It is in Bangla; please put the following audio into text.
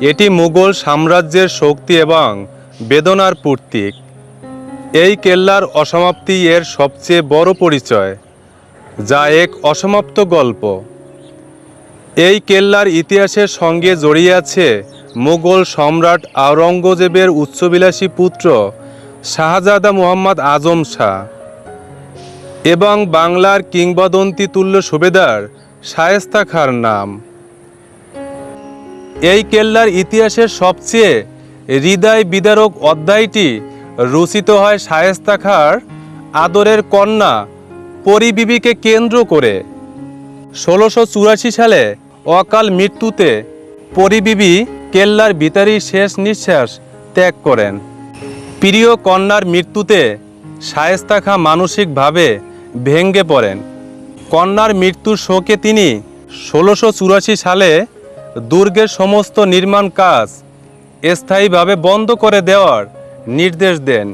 এটি মুঘল সাম্রাজ্যের শক্তি এবং বেদনার প্রতীক। এই কেল্লার অসমাপ্তি এর সবচেয়ে বড় পরিচয়, যা এক অসমাপ্ত গল্প। এই কেল্লার ইতিহাসের সঙ্গে জড়িয়ে আছে মুঘল সম্রাট আওরঙ্গজেবের উচ্চবিলাসী পুত্র শাহজাদা মুহাম্মদ আজম শাহ এবং বাংলার কিংবদন্তি তুল্য সুবেদার শায়েস্তা খাঁর নাম। এই কেল্লার ইতিহাসের সবচেয়ে হৃদয় বিদারক অধ্যায়টি রচিত হয় শায়েস্তা খাঁর আদরের কন্যা পরিবিবিকে কেন্দ্র করে। ষোলোশো চুরাশি সালে অকাল মৃত্যুতে পরিবিবি কেল্লার ভিতরেই শেষ নিঃশ্বাস ত্যাগ করেন। প্রিয় কন্যার মৃত্যুতে শায়েস্তা খাঁ মানসিকভাবে ভেঙ্গে পড়েন। কন্যার মৃত্যুর শোকে তিনি ষোলোশো সালে দুর্গের সমস্ত নির্মাণ কাজ স্থায়ীভাবে বন্ধ করে দেওয়ার নির্দেশ দেন।